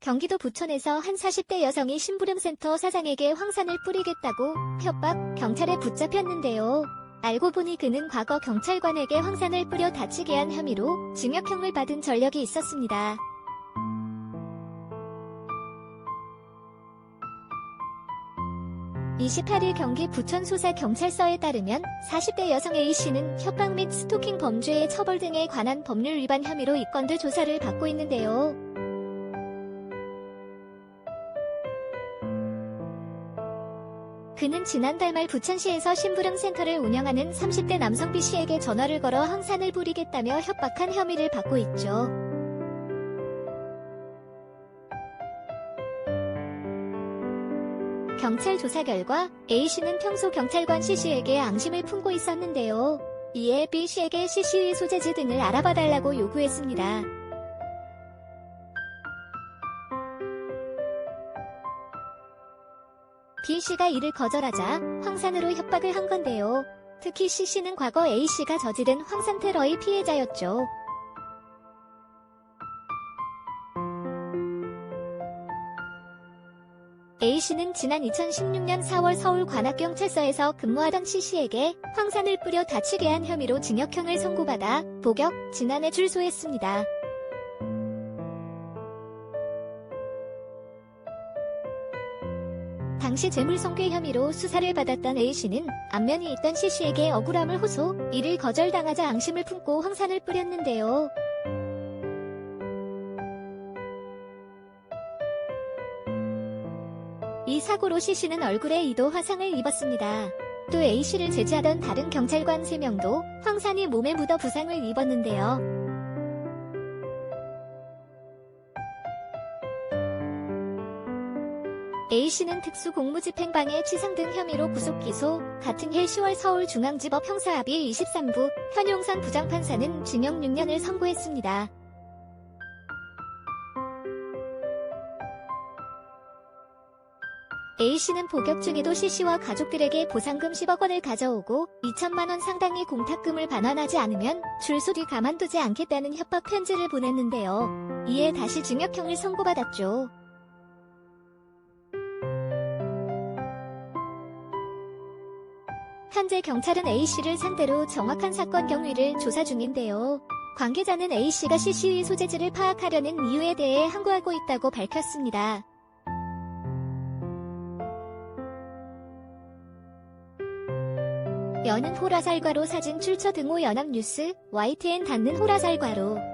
경기도 부천에서 한 40대 여성이 심부름센터 사장에게 황산을 뿌리겠다고 협박, 경찰에 붙잡혔는데요. 알고 보니 그는 과거 경찰관에게 황산을 뿌려 다치게 한 혐의로 징역형을 받은 전력이 있었습니다. (28일) 경기 부천 수사경찰서에 따르면 40대 여성 A씨는 협박 및 스토킹 범죄의 처벌 등에 관한 법률 위반 혐의로 입건돼 조사를 받고 있는데요. 그는 지난달 말 부천시에서 심부름 센터를 운영하는 30대 남성 B씨에게 전화를 걸어 황산을 부리겠다며 협박한 혐의를 받고 있죠. 경찰 조사 결과 A씨는 평소 경찰관 C씨에게 앙심을 품고 있었는데요. 이에 B씨에게 CC의 소재지 등을 알아봐달라고 요구했습니다. B씨가 이를 거절하자 황산으로 협박을 한 건데요. 특히 C씨는 과거 A씨가 저지른 황산 테러의 피해자였죠. A씨는 지난 2016년 4월 서울 관악경찰서에서 근무하던 C씨에게 황산을 뿌려 다치게 한 혐의로 징역형을 선고받아 복역, 지난해 출소했습니다. 당시 재물손괴 혐의로 수사를 받았던 A씨는 안면이 있던 C씨에게 억울함을 호소, 이를 거절당하자 앙심을 품고 황산을 뿌렸는데요. 이 사고로 C씨는 얼굴에 2도 화상을 입었습니다. 또 A씨를 제지하던 다른 경찰관 3명도 황산이 몸에 묻어 부상을 입었는데요. A씨는 특수공무집행방해 치상 등 혐의로 구속기소, 같은 해 10월 서울중앙지법 형사합의 23부 현용산 부장판사는 징역 6년을 선고했습니다. A씨는 복역 중에도 C씨와 가족들에게 보상금 10억 원을 가져오고 2천만 원 상당의 공탁금을 반환하지 않으면 출소 뒤 가만두지 않겠다는 협박 편지를 보냈는데요. 이에 다시 징역형을 선고받았죠. 현재 경찰은 A씨를 상대로 정확한 사건 경위를 조사 중인데요. 관계자는 A씨가 CC의 소재지를 파악하려는 이유에 대해 항고하고 있다고 밝혔습니다. 여는 호라살과로 사진 출처 등호 연합뉴스 YTN 닿는 호라살과로